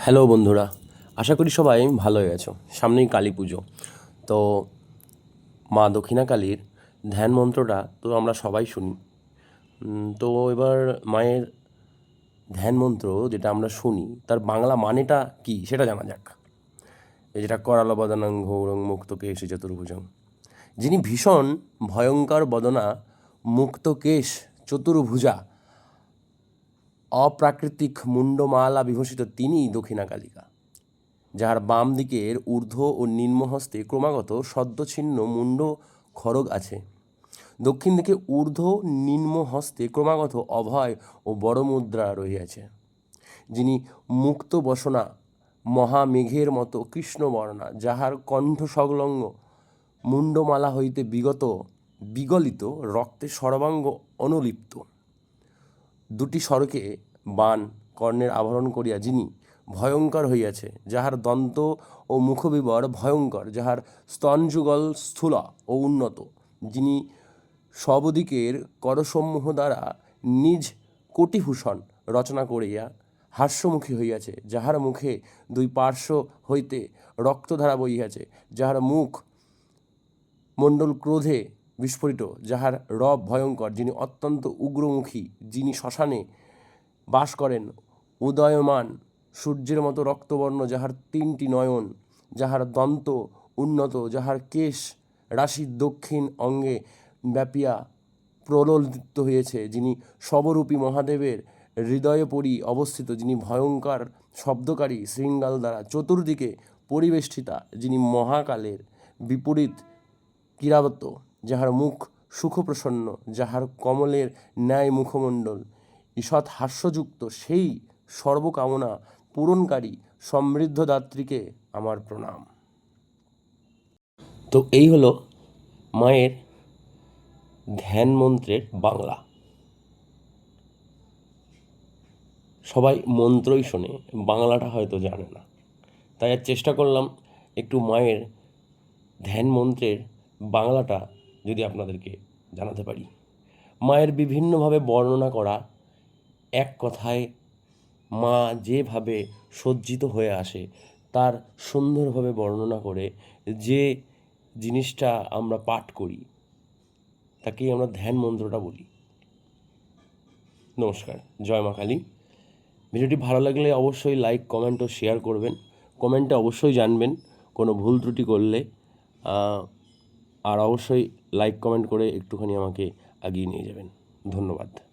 Hello বন্ধুরা, আশা করি সবাই ভালোই আছো। সামনেই কালী পুজো। তো মা দক্ষিণাকালীর ধ্যান মন্ত্রটা তো আমরা সবাই শুনি। তো এবার মায়ের ধ্যান মন্ত্র যেটা আমরা শুনি, তার বাংলা মানেটা কি সেটা জানা যাক। এই যেটা করাল বদনাং ঘৌরং মুক্তকে এসে চতুর্ভুজং। যিনি ভীষণ ভয়ঙ্কর বদনা মুক্তকেশ চতুর্ভুজা অপ্রাকৃতিক মুন্ডমালা বিভূষিত তিনিই দক্ষিণা কালিকা, যাহার বাম দিকের ঊর্ধ্ব ও নিম্নহস্তে ক্রমাগত সদ্যছিন্ন মুন্ড খড়গ আছে। দক্ষিণ দিকে ঊর্ধ্ব, নিম্ন হস্তে ক্রমাগত অভয় ও বড় মুদ্রা রহিয়াছে, যিনি মুক্ত বসনা, মহামেঘের মতো কৃষ্ণবর্ণা, যাহার কণ্ঠ সংলগ্ন মুন্ডমালা হইতে বিগত, বিগলিত রক্তে সর্বাঙ্গ অনুলিপ্ত। দুটি সড়কে বান, কর্ণের আবরণ করিয়া যিনি ভয়ঙ্কর হইয়াছে, যাহার দন্ত ও মুখবিবর ভয়ঙ্কর, যাহার স্তনযুগল স্থূলা ও উন্নত, যিনি সবদিকের করসমূহ দ্বারা নিজ কোটিভূষণ রচনা করিয়া হাস্যমুখী হইয়াছে, যাহার মুখে দুই পার্শ্ব হইতে রক্তধারা বহিয়াছে, যাহার মুখ মণ্ডল ক্রোধে বিস্ফোরিত, যাহার রব ভয়ঙ্কর, যিনি অত্যন্ত উগ্রমুখী, যিনি শ্মশানে বাস করেন, উদয়মান, সূর্যের মতো রক্তবর্ণ, যাহার তিনটি নয়ন, যাহার দন্ত উন্নত, যাহার কেশ রাশি দক্ষিণ অঙ্গে ব্যাপিয়া প্রলোলিত হয়েছে যিনি সবরূপী মহাদেবের হৃদয়ে পরি অবস্থিত, যিনি ভয়ঙ্কর শব্দকারী শৃঙ্গাল দ্বারা চতুর্দিকে পরিবেষ্টিতা, যিনি মহাকালের বিপরীত কিরাবত যাহার মুখ সুখপ্রসন্ন, যাহার কমলের ন্যায় মুখমণ্ডল, ঈষৎ হাস্যযুক্ত সেই সর্বকামনা পূরণকারী সমৃদ্ধদাত্রীকে আমার প্রণাম। তো এই হলো মায়ের ধ্যান মন্ত্রের বাংলা। সবাই মন্ত্রই শোনে, বাংলাটা হয়তো জানে না। তাই আর চেষ্টা করলাম একটু মায়ের ধ্যান মন্ত্রের বাংলাটা যদি আপনাদেরকে জানাতে পারি। মায়ের বিভিন্নভাবে বর্ণনা করা এক কথায় মা যেভাবে সজ্জিত হয়ে আসে, তার সুন্দরভাবে বর্ণনা করে যে জিনিসটা আমরা পাঠ করি, তাকেই আমরা ধ্যান মন্ত্রটা বলি। নমস্কার, জয় মা কালী। ভিডিওটি ভালো লাগলে অবশ্যই লাইক, কমেন্ট ও শেয়ার করবেন। কমেন্টে অবশ্যই জানবেন কোনো ভুল ত্রুটি করলে আর অবশ্যই লাইক কমেন্ট করে একটুখানি আমাকে এগিয়ে নিয়ে যাবেন। ধন্যবাদ।